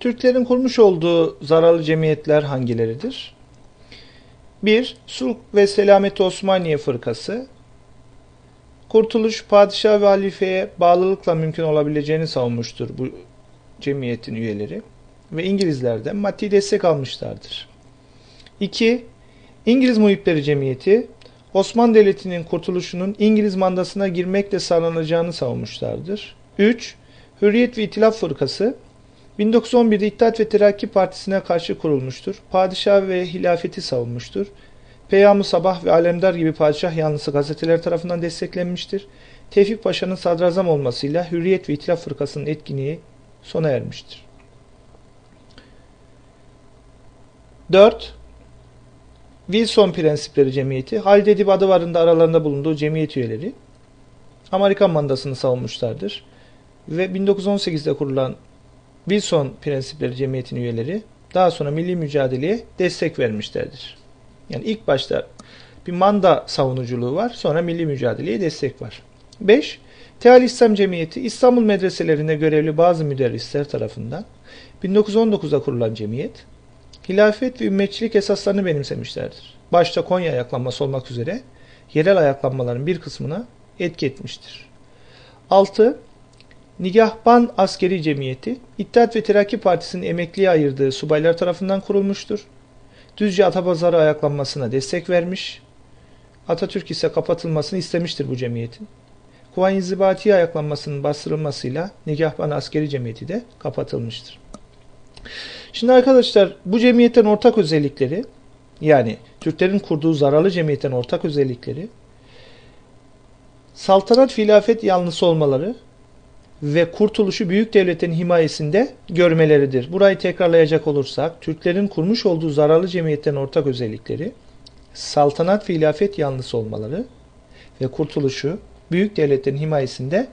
Türklerin kurmuş olduğu zararlı cemiyetler hangileridir? 1. Sulh ve Selamet Osmaniye Fırkası Kurtuluş, padişah ve halifeye bağlılıkla mümkün olabileceğini savunmuştur bu cemiyetin üyeleri ve İngilizlerden maddi destek almışlardır. 2. İngiliz Muhipleri Cemiyeti Osmanlı Devleti'nin kurtuluşunun İngiliz mandasına girmekle sağlanacağını savunmuşlardır. 3. Hürriyet ve İtilaf Fırkası 1911'de İttihat ve Terakki Partisi'ne karşı kurulmuştur. Padişah ve hilafeti savunmuştur. Peyam-ı Sabah ve Alemdar gibi padişah yanlısı gazeteler tarafından desteklenmiştir. Tevfik Paşa'nın sadrazam olmasıyla Hürriyet ve İtilaf Fırkası'nın etkinliği sona ermiştir. 4. Wilson Prensipleri Cemiyeti, Halid Edip adı varında aralarında bulunduğu cemiyet üyeleri Amerikan mandasını savunmuşlardır. Ve 1918'de kurulan Wilson Prensipleri Cemiyeti'nin üyeleri daha sonra milli mücadeleye destek vermişlerdir. Yani ilk başta bir manda savunuculuğu var, sonra milli mücadeleye destek var. 5. Teal İslam Cemiyeti İstanbul medreselerinde görevli bazı müderrisler tarafından 1919'da kurulan cemiyet, hilafet ve ümmetçilik esaslarını benimsemişlerdir. Başta Konya ayaklanması olmak üzere yerel ayaklanmaların bir kısmına etki etmiştir. 6. Nigahban Askeri Cemiyeti, İttihat ve Terakki Partisi'nin emekliye ayırdığı subaylar tarafından kurulmuştur. Düzce Atapazarı ayaklanmasına destek vermiş. Atatürk ise kapatılmasını istemiştir bu cemiyetin. Kuvayi Zibati ayaklanmasının bastırılmasıyla Nigahban Askeri Cemiyeti de kapatılmıştır. Şimdi arkadaşlar bu cemiyetten ortak özellikleri yani Türklerin kurduğu zararlı cemiyetten ortak özellikleri saltanat filafet yanlısı olmaları ve kurtuluşu büyük devletin himayesinde görmeleridir. Burayı tekrarlayacak olursak Türklerin kurmuş olduğu zararlı cemiyetten ortak özellikleri saltanat ve hilafet yanlısı olmaları ve kurtuluşu büyük devletin himayesinde